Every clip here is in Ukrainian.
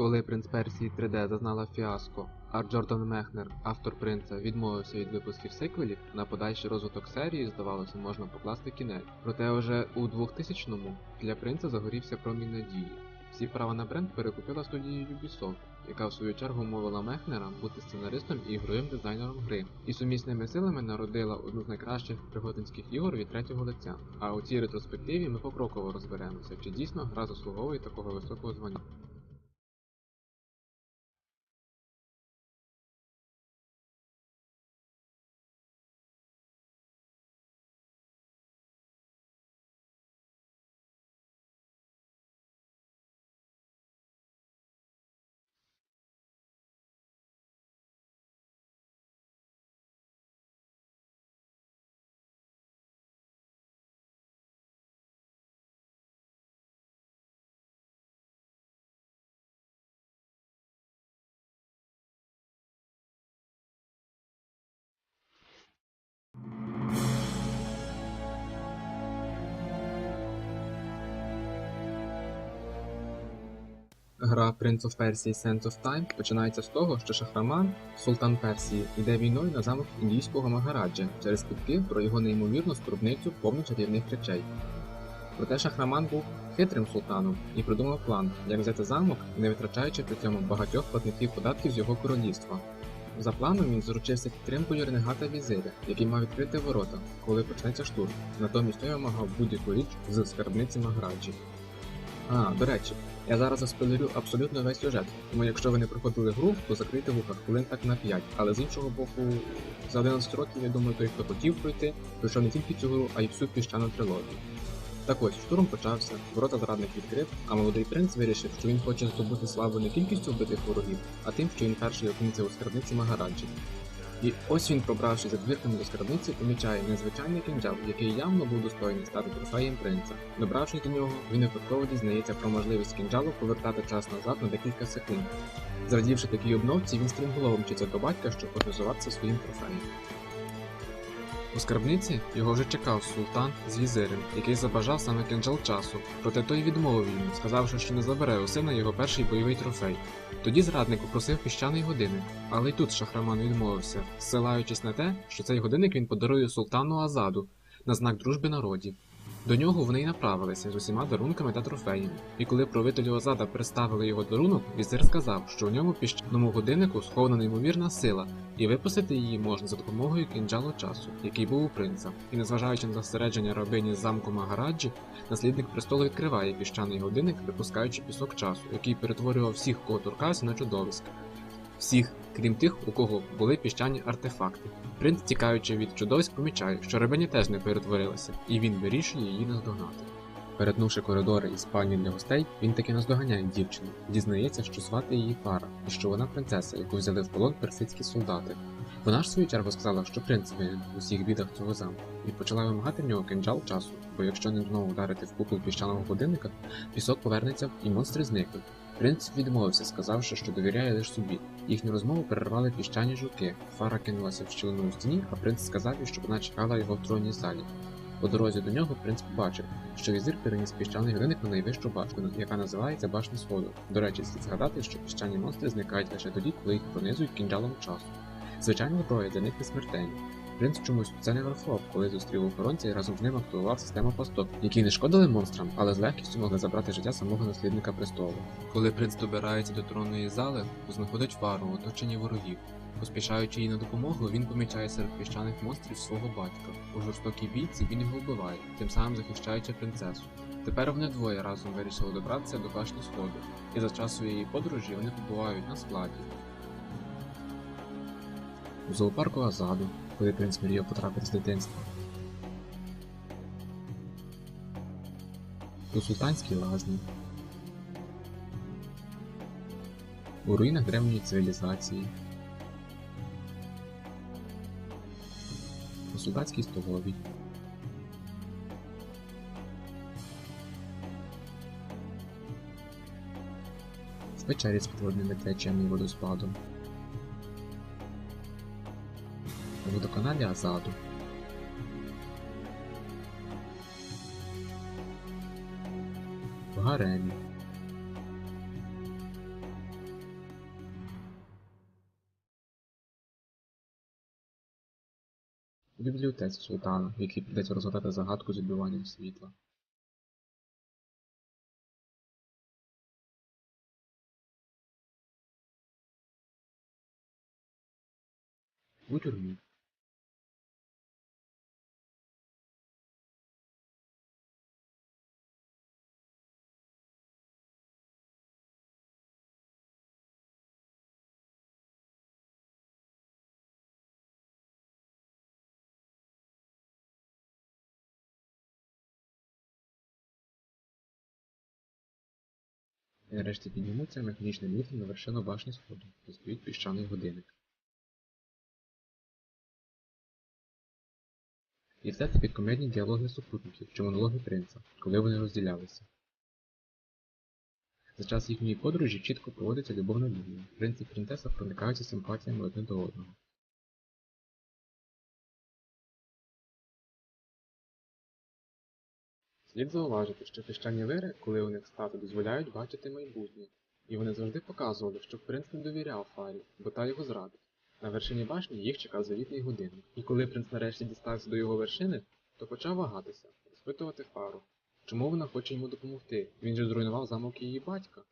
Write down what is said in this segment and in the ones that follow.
Коли принц Персії 3D зазнала фіаско, а Джордан Мехнер, автор принца, відмовився від випусків сиквелів, на подальший розвиток серії, здавалося, можна покласти кінець. Проте вже у 2000-му для принца загорівся промінь надії. Всі права на бренд перекупила студія Ubisoft, яка в свою чергу мовила Мехнера бути сценаристом і ігровим дизайнером гри, і сумісними силами народила одну з найкращих пригодинських ігор від третього лиця. А у цій ретроспективі ми покроково розберемося, чи дійсно гра заслуговує такого високого звання. Гра Prince of Persia Sands of Time починається з того, що Шахраман, султан Персії, йде війною на замок індійського Магараджа через плітки про його неймовірну скарбницю повну чарівних речей. Проте Шахраман був хитрим султаном і придумав план, як взяти замок, не витрачаючи при цьому багатьох платників податків з його королівства. За планом він заручився підтримкою ренегата візиря, який мав відкрити ворота, коли почнеться штурм. Натомість той вимагав будь-яку річ з скарбниці Магараджі. А, до речі, я зараз заспойлерю абсолютно весь сюжет, тому якщо ви не проходили гру, то закрийте вуха хвилин так на 5. Але з іншого боку, за 11 років, я думаю, той, хто хотів пройти, пройшов не тільки цю гру, а й всю піщану трилогію. Так ось, штурм почався, ворота зрадник відкрив, а молодий принц вирішив, що він хоче здобути славу не кількістю вбитих ворогів, а тим, що він перший опиниться у скарбниці Магараджі. І ось він, пробравши за двірками до скарбниці, помічає незвичайний кинджал, який явно був достойний стати трофеєм принца. Добравшись до нього, він випадково дізнається про можливість кинджалу повертати час назад на декілька секунд. Зрадівши такій обновці, він стрімголово мчиться до батька, щоб позизуватися своїм трофеєм. У скарбниці його вже чекав султан з візирем, який забажав саме кинджал часу, проте той відмовив йому, сказавши, що не забере у сина його перший бойовий трофей. Тоді зрадник попросив піщаний годинник, але й тут Шахраман відмовився, зсилаючись на те, що цей годинник він подарує султану Азаду на знак дружби народів. До нього вони й направилися з усіма дарунками та трофеями, і коли правителю Азада представили його дарунок, візир сказав, що у ньому піщаному годиннику схована неймовірна сила, і випустити її можна за допомогою кінджалу часу, який був у принца. І незважаючи на застереження рабині з замку Магараджі, наслідник престолу відкриває піщаний годинник, випускаючи пісок часу, який перетворював всіх, кого торкався на чудовиська. Всіх, крім тих, у кого були піщані артефакти. Принц, тікаючи від чудовиць, помічає, що рабиня теж не перетворилася, і він вирішує її наздогнати. Перетнувши коридори і спальні для гостей, він таки наздоганяє дівчину, дізнається, що звати її пара, і що вона принцеса, яку взяли в полон персидські солдати. Вона ж свою чергу сказала, що принц винен в усіх бідах цього замку, і почала вимагати в нього кинджал часу, бо якщо не знову вдарити в купол піщаного годинника, пісок повернеться і монстри зникнуть. Принц відмовився, сказавши, що довіряє лише собі. Їхню розмову перервали піщані жуки. Фара кинулася в щілину у стіні, а принц сказав їй, щоб вона чекала його в тронній залі. По дорозі до нього принц побачив, що візир переніс піщаний годинник на найвищу башню, яка називається башня сходу. До речі, слід згадати, що піщані монстри зникають лише тоді, коли їх пронизують кінджалом часу. Звичайно, зброя для них не смертельна. Принц чомусь це не врахував, коли зустрів охоронця і разом з ним активував систему пасток, які не шкодили монстрам, але з легкістю могли забрати життя самого наслідника престолу. Коли принц добирається до тронної зали, знаходить фару, в оточенні ворогів. Поспішаючи їй на допомогу, він помічає серед піщаних монстрів свого батька. У жорстокій бійці він його вбиває, тим самим захищаючи принцесу. Тепер вони двоє разом вирішили добратися до башні сходу, і за час своєї подорожі вони побувають на складі. У зоопарку Азаду, коли принц мріяв потрапити з дитинства. У султанській лазні. У руїнах древньої цивілізації. У солдатській столовій. В печері з підводними течіями і водоспадом. виконання заду. В гаремі. У бібліотеці султана, який прийдеться розгадати загадку з відбиванням світла. У тюрмі. Нарешті піднімуться механічним ліфтом на вершину башні сходу, стоїть піщаний годинник. І все це під комедні діалоги супутників чи монологи принца, коли вони розділялися. За час їхньої подорожі чітко проводиться любовна лінія. Принц і принцеса проникаються симпатіями одне до одного. Слід зауважити, що піщані вири, коли у них стати, дозволяють бачити майбутнє, і вони завжди показували, що принц не довіряв Фарі, бо та його зрадить. На вершині башні їх чекав завітний годинник, і коли принц нарешті дістався до його вершини, то почав вагатися, розпитувати Фару. Чому вона хоче йому допомогти? Він же зруйнував замок її батька.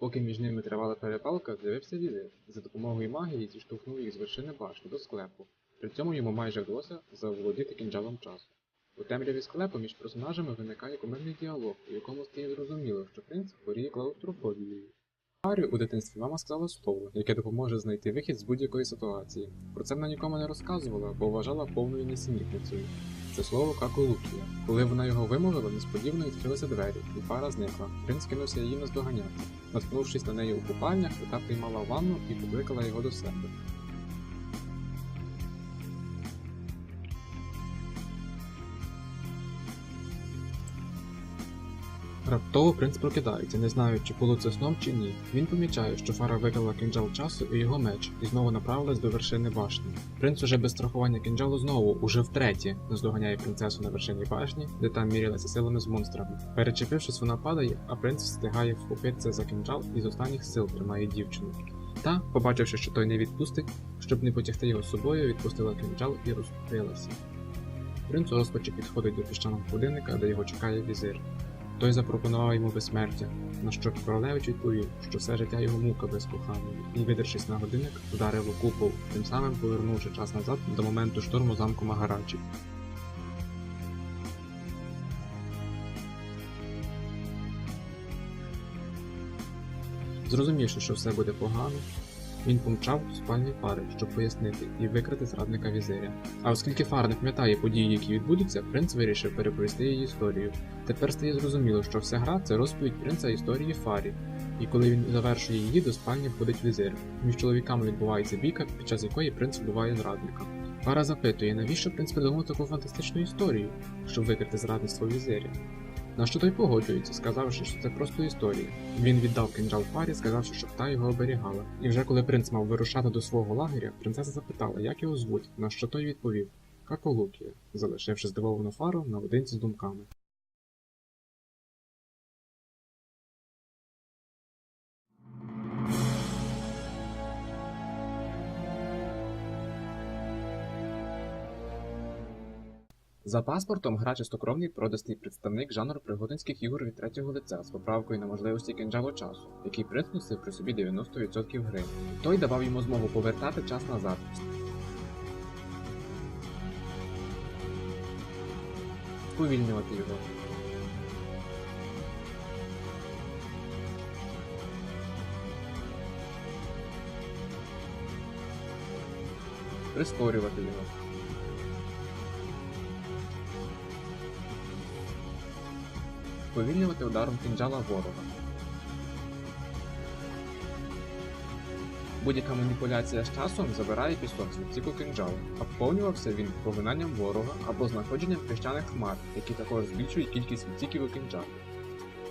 Поки між ними тривала перепалка, з'явився візир. За допомогою магії зіштовхнув їх з вершини башні до склепу. При цьому йому майже вдалося заволодіти кінжалом часу. У темряві склепу між персонажами виникає комедний діалог, у якому стає зрозуміло, що принц хворіє клаустрофобією. Харі у дитинстві мама сказала слово, яке допоможе знайти вихід з будь-якої ситуації. Про це вона нікому не розказувала, бо вважала повною несенітницею. Це слово каколукія. Коли вона його вимовила, несподівано відкрилися двері, і пара зникла. Принц кинувся її наздоганяти. Наткнувшись на неї у купальнях, та приймала ванну і покликала його до себе. Раптово принц прокидається, не знаючи, було це сном чи ні. Він помічає, що Фара виклала кинджал часу і його меч, і знову направилась до вершини башні. Принц уже без страхування кинджалу знову, уже втретє, наздоганяє принцесу на вершині башні, де там мірялася силами з монстрами. Перечепившись, вона падає, а принц встигає вхопитися за кинджал і з останніх сил тримає дівчину. Та, побачивши, що той не відпустить, щоб не потягти його з собою, відпустила кинджал і розкрилася. Принц у розпачі підходить до піщаного годинника, де його чекає візир. Той запропонував йому безсмертя, на що королевич відповів, що все життя його мука без коханої, і, видершись на годинник, вдарив у купол, тим самим повернувши час назад до моменту штурму замку Магараджі. Зрозумівши, що все буде погано, він помчав в спальні Фари, щоб пояснити і викрити зрадника візиря. А оскільки Фара не пам'ятає події, які відбудуться, принц вирішив переповісти її історію. Тепер стає зрозуміло, що вся гра це розповідь принца історії Фарі. І коли він завершує її, до спальні входить візир. Між чоловіками відбувається бійка, під час якої принц вбиває зрадника. Фара запитує, навіщо принц придумав таку фантастичну історію, щоб викрити зрадництво візиря. На що той погоджується, сказавши, що це просто історія. Він віддав кинджал Фарі, сказавши, щоб та його оберігала. І вже коли принц мав вирушати до свого лагеря, принцеса запитала, як його звуть, на що той відповів Каколукія, залишивши здивовану фару наодинці з думками. За паспортом гра чистокровний продастий представник жанру пригодинських ігор від третього лиця з поправкою на можливості кинджалу часу, який принц носив при собі 90% гри. Той давав йому змогу повертати час назад. Сповільнювати його. Прискорювати його. Сповільнювати ударом кинджала ворога. Будь-яка маніпуляція з часом забирає пісок з відсіку кинджалу, а поповнювався він поглинанням ворога або знаходженням піщаних хмар, які також збільшують кількість відсіків у кинджалі.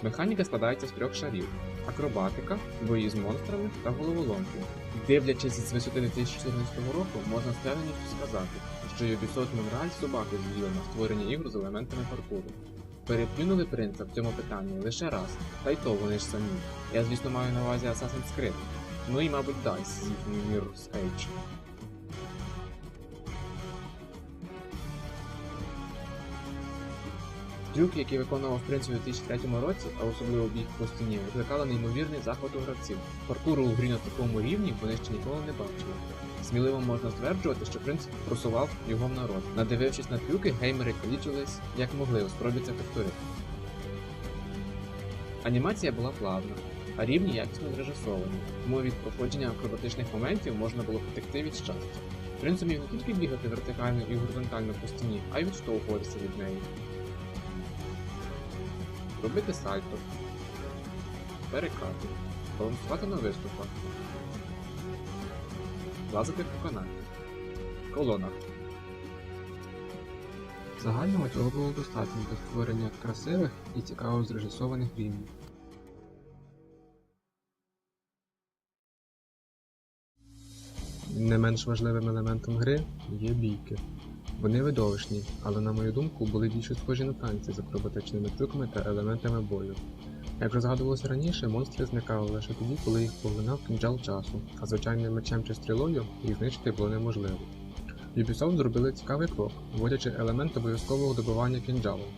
Механіка складається з трьох шарів: акробатика, бої з монстрами та головоломки. Дивлячись з висоти 2014 року, можна з впевненістю сказати, що Ubisoft Montreal собаки з'їли на створення ігр з елементами паркуру. Переплюнули принца в цьому питанні лише раз, та й то вони ж самі. Я, звісно, маю на увазі Assassin's Creed. Ну і, мабуть, DICE з їхньою міру з Age. Який виконував принц у 2003 році, а особливо біг по стіні, викликали неймовірний захват у гравців. Паркуру у грі на такому рівні вони ще ніколи не бачили. Сміливо можна стверджувати, що принц просував його в народ. Надивившись на трюки, геймери калічились як могли у спробі це повторити. Анімація була плавна, а рівні якісно зрежисовані, тому від проходження акробатичних моментів можна було потекти від щастя. Принц умів не тільки бігати вертикально і горизонтально по стіні, а й відштовхуватися від неї. Робити сальто, перекати, балансувати на виступах, лазити по канаті, колонах. В загальному цього було достатньо для створення красивих і цікаво зрежисованих рівнів. Не менш важливим елементом гри є бійки. Вони видовищні, але на мою думку були більше схожі на танці з акробатичними трюками та елементами бою. Як вже згадувалося раніше, монстри зникали лише тоді, коли їх поглинав кинджал часу, а звичайним мечем чи стрілою їх знищити було неможливо. Ubisoft зробили цікавий крок, вводячи елемент обов'язкового добивання кинджалом.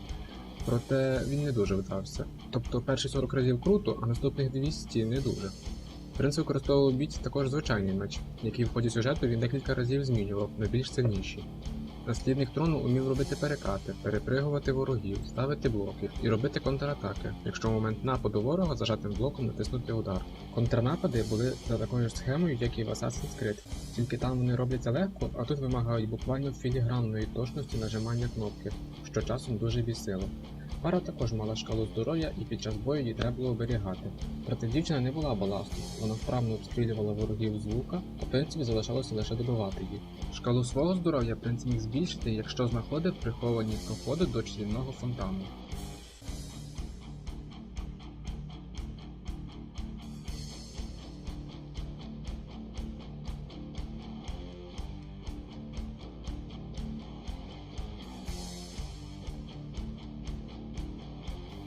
Проте він не дуже вдався. Тобто перші 40 разів круто, а наступних 200 не дуже. Принц використовував бійці також звичайний меч, який в ході сюжету він декілька разів змінював на більш сильніші. Наслідник трону умів робити перекати, перепригувати ворогів, ставити блоки і робити контратаки, якщо в момент нападу ворога зажатим блоком натиснути удар. Контрнапади були за такою ж схемою, як і в Assassin's Creed, тільки там вони робляться легко, а тут вимагають буквально філігранної точності нажимання кнопки, що часом дуже бісило. Пара також мала шкалу здоров'я і під час бою її треба було оберігати. Проте дівчина не була баластом, вона вправно обстрілювала ворогів з лука, а принцеві залишалося лише добивати її. Шкалу свого здоров'я принц міг збільшити, якщо знаходив приховані проходи до чарівного фонтану.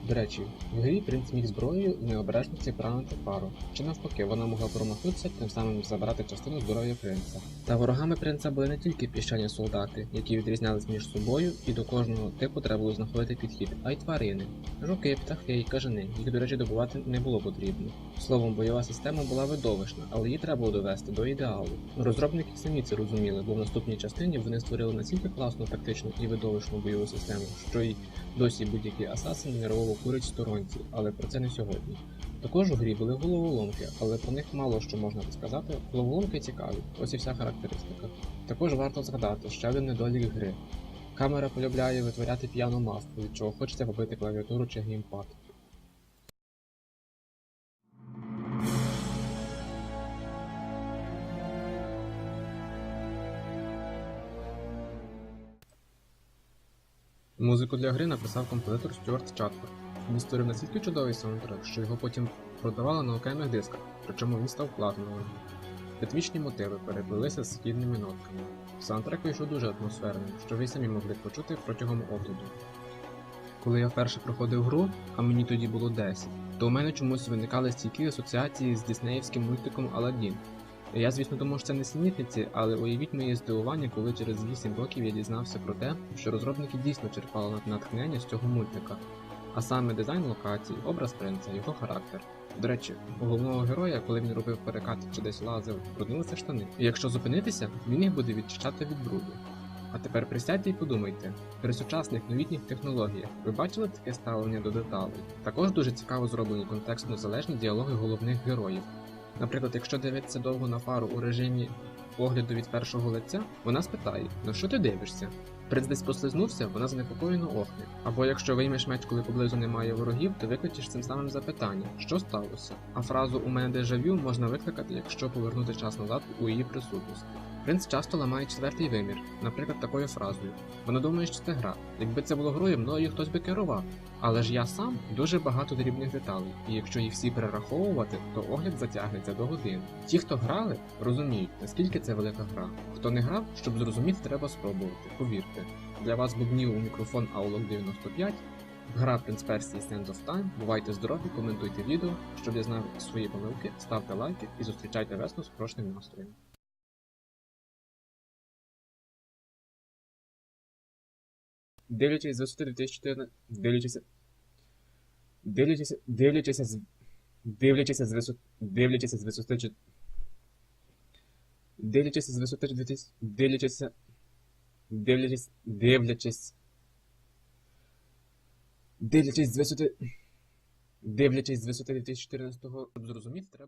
До речі, в грі принц міг зброєю необережності поранити пару, чи навпаки, вона могла промахнутися, тим самим забрати частину здоров'я принца. Та ворогами принца були не тільки піщані солдати, які відрізнялись між собою, і до кожного типу треба було знаходити підхід, а й тварини. Жуки, птахи і кажани, їх, до речі, добувати не було потрібно. Словом, бойова система була видовищна, але її треба було довести до ідеалу. Розробники самі це розуміли, бо в наступній частині вони створили настільки класну тактичну і видовищну бойову систему, що й досі будь-який асасин нервово курить в сторонці, але про це не сьогодні. Також у грі були головоломки, але про них мало що можна сказати. Головоломки цікаві, ось і вся характеристика. Також варто згадати ще один недолік гри. Камера полюбляє витворяти п'яну мавпу, від чого хочеться побити клавіатуру чи геймпад. Музику для гри написав композитор Стюарт Чатфорд. Він створив настільки чудовий саундтрек, що його потім продавали на окремих дисках, причому він став платновим. Ритмічні мотиви переплилися з східними нотками. Саундтрек вийшов дуже атмосферним, що ви самі могли почути протягом огляду. Коли я вперше проходив гру, а мені тоді було 10, то у мене чомусь виникали стійкі асоціації з діснеївським мультиком Аладдін. Я, звісно, думав, що це не синітниці, але уявіть моє здивування, коли через 8 років я дізнався про те, що розробники дійсно черпали натхнення з цього мультика, а саме дизайн локацій, образ принца, його характер. До речі, у головного героя, коли він робив перекат чи десь лазив, бруднилися штани. І якщо зупинитися, він їх буде відчищати від бруду. А тепер присядьте і подумайте, при сучасних новітніх технологіях ви бачили таке ставлення до деталей? Також дуже цікаво зроблені контекстно залежні діалоги головних героїв. Наприклад, якщо дивитися довго на фару у режимі погляду від першого лиця, вона спитає: ну що ти дивишся? Принц десь послизнувся, вона занепокоєно охне. Або якщо виймеш меч, коли поблизу немає ворогів, то викличеш цим самим запитання, що сталося. А фразу у мене дежавю можна викликати, якщо повернути час назад у її присутності. Принц часто ламає четвертий вимір, наприклад, такою фразою. Вона думає, що це гра. Якби це було грою, мною хтось би керував. Але ж я сам дуже багато дрібних деталей, і якщо їх всі перераховувати, то огляд затягнеться до годин. Ті, хто грали, розуміють, наскільки це велика гра. Хто не грав, щоб зрозуміти, треба спробувати. Повірте. Для вас бубнів у мікрофон Aulok 95. Гра Prince Persia Sands of Time. Бувайте здорові, коментуйте відео, щоб я знав свої помилки, ставте лайки і зустрічайте весну з хорошим настроєм. Делите, извършите 2014... Делите се... Делите се... Делите се... Делите се с Делите се с висота, че... Делите се с висота, че... Делите се... Делите се... Делите се... Делите с висота... Делите с висота 2014 го зрозуміти треба.